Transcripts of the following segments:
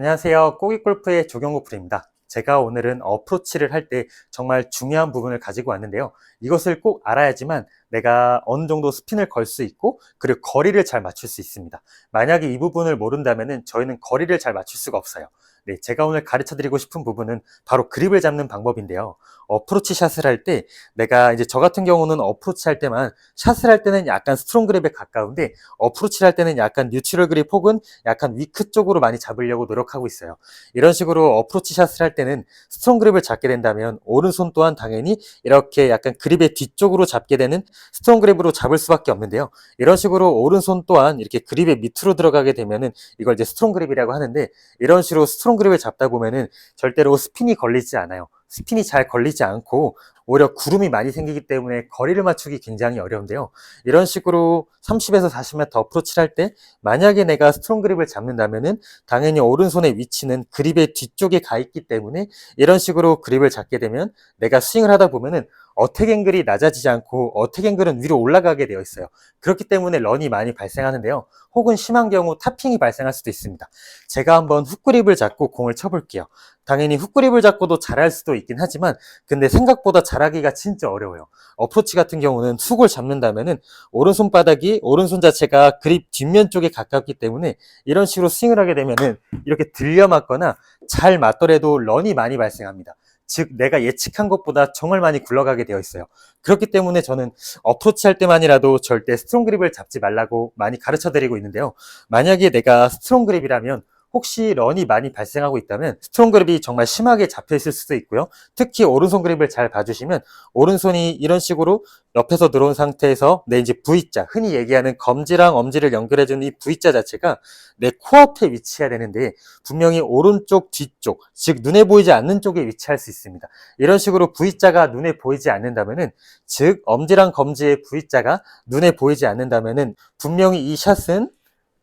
안녕하세요. 꼬깃골프의 조경호 프로입니다. 제가 오늘은 어프로치를 할 때 정말 중요한 부분을 가지고 왔는데요. 이것을 꼭 알아야지만 내가 어느 정도 스핀을 걸 수 있고 그리고 거리를 잘 맞출 수 있습니다. 만약에 이 부분을 모른다면 저희는 거리를 잘 맞출 수가 없어요. 네, 제가 오늘 가르쳐 드리고 싶은 부분은 바로 그립을 잡는 방법인데요. 어프로치 샷을 할 때 내가 이제 저 같은 경우는 어프로치 할 때만 샷을 할 때는 약간 스트롱 그립에 가까운데 어프로치를 할 때는 약간 뉴트럴 그립 혹은 약간 위크 쪽으로 많이 잡으려고 노력하고 있어요. 이런 식으로 어프로치 샷을 할 때는 스트롱 그립을 잡게 된다면 오른손 또한 당연히 이렇게 약간 그립의 뒤쪽으로 잡게 되는 스트롱 그립으로 잡을 수밖에 없는데요. 이런 식으로 오른손 또한 이렇게 그립의 밑으로 들어가게 되면은 이걸 이제 스트롱 그립이라고 하는데 이런 식으로 스트롱 그립을 잡다 보면은 절대로 스핀이 걸리지 않아요. 스핀이 잘 걸리지 않고 오히려 구름이 많이 생기기 때문에 거리를 맞추기 굉장히 어려운데요. 이런 식으로 30에서 40m 어프로치를 할때 만약에 내가 스트롱 그립을 잡는다면은 당연히 오른손의 위치는 그립의 뒤쪽에 가 있기 때문에 이런 식으로 그립을 잡게 되면 내가 스윙을 하다 보면은 어택 앵글이 낮아지지 않고 어택 앵글은 위로 올라가게 되어 있어요. 그렇기 때문에 런이 많이 발생하는데요. 혹은 심한 경우 타핑이 발생할 수도 있습니다. 제가 한번 훅그립을 잡고 공을 쳐볼게요. 당연히 훅그립을 잡고도 잘할 수도 있긴 하지만 근데 생각보다 잘 하기가 진짜 어려워요. 어프로치 같은 경우는 훅을 잡는다면은 오른손 바닥이 오른손 자체가 그립 뒷면 쪽에 가깝기 때문에 이런 식으로 스윙을 하게 되면은 이렇게 들려 맞거나 잘 맞더라도 런이 많이 발생합니다. 즉 내가 예측한 것보다 정말 많이 굴러가게 되어 있어요. 그렇기 때문에 저는 어프로치 할 때만이라도 절대 스트롱 그립을 잡지 말라고 많이 가르쳐 드리고 있는데요. 만약에 내가 스트롱 그립이라면 혹시 런이 많이 발생하고 있다면 스트롱 그립이 정말 심하게 잡혀 있을 수도 있고요. 특히 오른손 그립을 잘 봐주시면 오른손이 이런 식으로 옆에서 들어온 상태에서 내 이제 V자, 흔히 얘기하는 검지랑 엄지를 연결해주는 이 V자 자체가 내 코앞에 위치해야 되는데 분명히 오른쪽 뒤쪽, 즉 눈에 보이지 않는 쪽에 위치할 수 있습니다. 이런 식으로 V자가 눈에 보이지 않는다면은 즉 엄지랑 검지의 V자가 눈에 보이지 않는다면은 분명히 이 샷은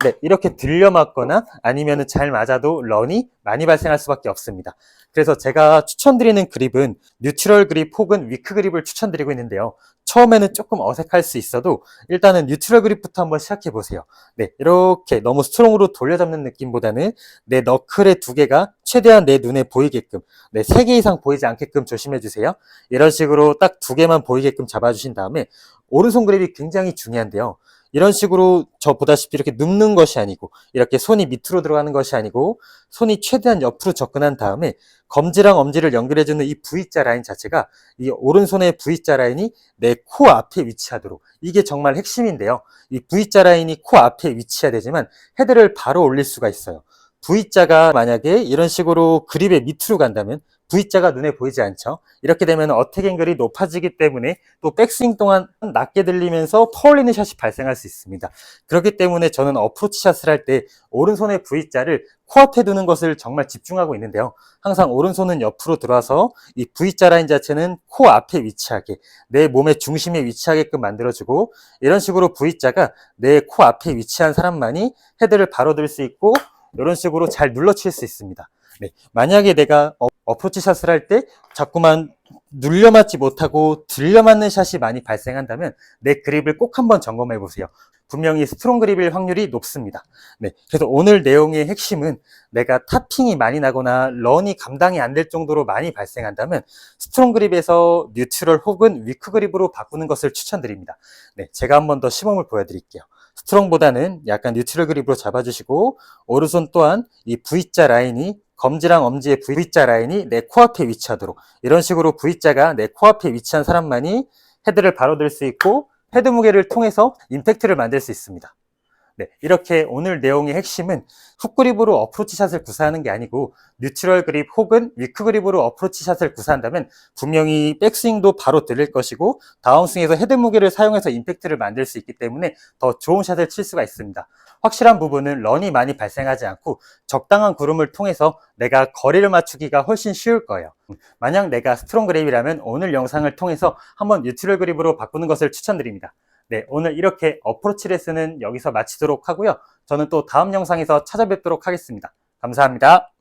네, 이렇게 들려 맞거나 아니면 잘 맞아도 런이 많이 발생할 수밖에 없습니다. 그래서 제가 추천드리는 그립은 뉴트럴 그립 혹은 위크 그립을 추천드리고 있는데요. 처음에는 조금 어색할 수 있어도 일단은 뉴트럴 그립부터 한번 시작해 보세요. 네, 이렇게 너무 스트롱으로 돌려잡는 느낌보다는 내 너클의 두 개가 최대한 내 눈에 보이게끔, 네, 세 개 이상 보이지 않게끔 조심해 주세요. 이런 식으로 딱 두 개만 보이게끔 잡아주신 다음에 오른손 그립이 굉장히 중요한데요. 이런 식으로 저 보다시피 이렇게 눕는 것이 아니고 이렇게 손이 밑으로 들어가는 것이 아니고 손이 최대한 옆으로 접근한 다음에 검지랑 엄지를 연결해주는 이 V자 라인 자체가 이 오른손의 V자 라인이 내 코 앞에 위치하도록 이게 정말 핵심인데요. 이 V자 라인이 코 앞에 위치해야 되지만 헤드를 바로 올릴 수가 있어요. V자가 만약에 이런 식으로 그립의 밑으로 간다면 V자가 눈에 보이지 않죠. 이렇게 되면 어택 앵글이 높아지기 때문에 또 백스윙 동안 낮게 들리면서 퍼올리는 샷이 발생할 수 있습니다. 그렇기 때문에 저는 어프로치 샷을 할 때 오른손의 V자를 코앞에 두는 것을 정말 집중하고 있는데요. 항상 오른손은 옆으로 들어와서 이 V자 라인 자체는 코 앞에 위치하게 내 몸의 중심에 위치하게끔 만들어주고 이런 식으로 V자가 내 코 앞에 위치한 사람만이 헤드를 바로 들 수 있고 이런 식으로 잘 눌러칠 수 있습니다. 네, 만약에 내가 어프로치 샷을 할 때 자꾸만 눌려 맞지 못하고 들려 맞는 샷이 많이 발생한다면 내 그립을 꼭 한번 점검해 보세요. 분명히 스트롱 그립일 확률이 높습니다. 네. 그래서 오늘 내용의 핵심은 내가 타핑이 많이 나거나 런이 감당이 안 될 정도로 많이 발생한다면 스트롱 그립에서 뉴트럴 혹은 위크 그립으로 바꾸는 것을 추천드립니다. 네. 제가 한 번 더 시범을 보여드릴게요. 스트롱보다는 약간 뉴트럴 그립으로 잡아주시고 오른손 또한 이 V자 라인이 검지랑 엄지의 V자 라인이 내 코앞에 위치하도록 이런 식으로 V자가 내 코앞에 위치한 사람만이 헤드를 바로 들 수 있고 헤드 무게를 통해서 임팩트를 만들 수 있습니다. 네, 이렇게 오늘 내용의 핵심은 훅 그립으로 어프로치 샷을 구사하는 게 아니고 뉴트럴 그립 혹은 위크 그립으로 어프로치 샷을 구사한다면 분명히 백스윙도 바로 들릴 것이고 다운스윙에서 헤드 무게를 사용해서 임팩트를 만들 수 있기 때문에 더 좋은 샷을 칠 수가 있습니다. 확실한 부분은 런이 많이 발생하지 않고 적당한 구름을 통해서 내가 거리를 맞추기가 훨씬 쉬울 거예요. 만약 내가 스트롱 그립이라면 오늘 영상을 통해서 한번 뉴트럴 그립으로 바꾸는 것을 추천드립니다. 네, 오늘 이렇게 어프로치 레슨은 여기서 마치도록 하고요. 저는 또 다음 영상에서 찾아뵙도록 하겠습니다. 감사합니다.